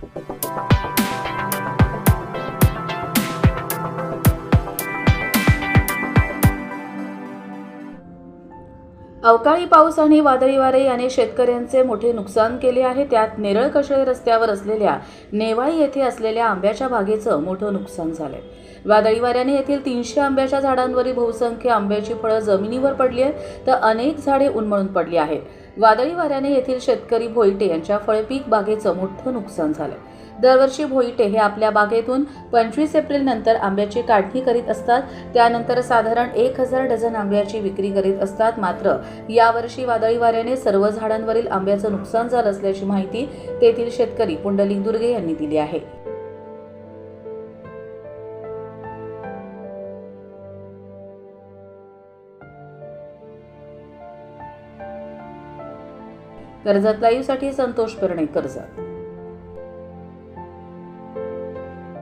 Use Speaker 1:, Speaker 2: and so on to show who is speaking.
Speaker 1: अवकाळी पाऊस आणि वादळी वारे याने शेतकऱ्यांचे मोठे नुकसान केले आहे. त्यात नेरळ कशळे रस्त्यावर असलेल्या नेवाळी येथे असलेल्या आंब्याच्या बागेचं मोठं नुकसान झालंय. वादळी वाऱ्याने येथील तीनशे आंब्याच्या झाडांवरील बहुसंख्य आंब्याची फळं जमिनीवर पडली आहेत तर अनेक झाडे उन्मळून पडली आहेत. वादळी वाऱ्याने येथील शेतकरी भोईटे यांच्या फळपीक बागेचं मोठं नुकसान झालं. दरवर्षी भोईटे हे आपल्या बागेतून पंचवीस एप्रिल नंतर आंब्याची काढणी करीत असतात. त्यानंतर साधारण एक हजार डझन आंब्याची विक्री करीत असतात. मात्र यावर्षी वादळी वाऱ्याने सर्व झाडांवरील आंब्याचं नुकसान झालं असल्याची माहिती तेथील शेतकरी पुंडलिक दुर्गे यांनी दिली आहे. कर्जत लाईव्हसाठी संतोष पेरणे कर्जत